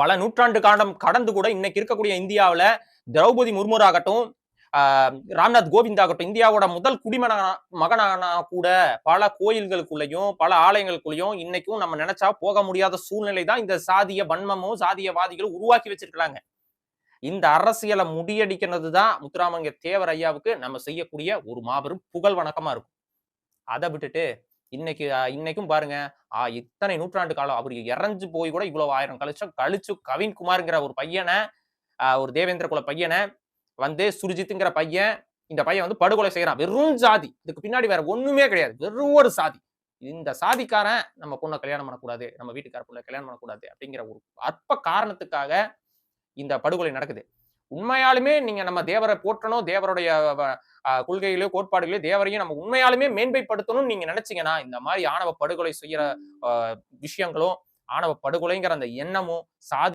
பல நூற்றாண்டு காலம் கடந்து கூட இன்னைக்கு இருக்கக்கூடிய இந்தியாவுல திரௌபதி முர்மு ஆகட்டும் ஆஹ் ராம்நாத் கோவிந்த் ஆகட்டும் இந்தியாவோட முதல் குடிமன மகனானா கூட பல கோயில்களுக்குள்ளேயும் பல ஆலயங்களுக்குள்ளேயும் இன்னைக்கும் நம்ம நினைச்சா போக முடியாத சூழ்நிலை தான் இந்த சாதிய வன்மமும் சாதியவாதிகளும் உருவாக்கி வச்சிருக்காங்க இந்த அரசியலை முடியடிக்கிறது தான் முத்துராமலிங்க தேவர் ஐயாவுக்கு நம்ம செய்யக்கூடிய ஒரு மாபெரும் புகழ் வணக்கமா இருக்கும். அதை விட்டுட்டு இன்னைக்கு இன்னைக்கும் பாருங்க. இத்தனை நூற்றாண்டு காலம் அவர் இறஞ்சு போய் கூட இவ்வளவு ஆயிரம் கழிச்சு கழிச்சு கவின்குமார்ங்கிற ஒரு பையனை ஒரு தேவேந்திர குல பையனை வந்து சுர்ஜித்துங்கிற பையன் இந்த பையன் வந்து படுகொலை செய்யறான். வெறும் சாதி. இதுக்கு பின்னாடி வேற ஒண்ணுமே கிடையாது. வெறும் ஒரு சாதி. இந்த சாதிக்காரன் நம்ம பொண்ணை கல்யாணம் பண்ணக்கூடாது நம்ம வீட்டுக்கார பொண்ணை கல்யாணம் பண்ணக்கூடாது அப்படிங்கிற ஒரு அற்ப காரணத்துக்காக இந்த படுகொலை நடக்குது. உண்மையாலுமே நீங்க நம்ம தேவரை போற்றணும் தேவருடைய வ- கொள்கைகளையோ கோட்பாடுகளையோ தேவரையும் நம்ம உண்மையாலுமே மேன்மைப்படுத்தணும்னு நீங்க நினைச்சீங்கன்னா இந்த மாதிரி ஆணவ படுகொலை செய்யற விஷயங்களும் ஆணவ படுகொலைங்கிற அந்த எண்ணமும் சாதி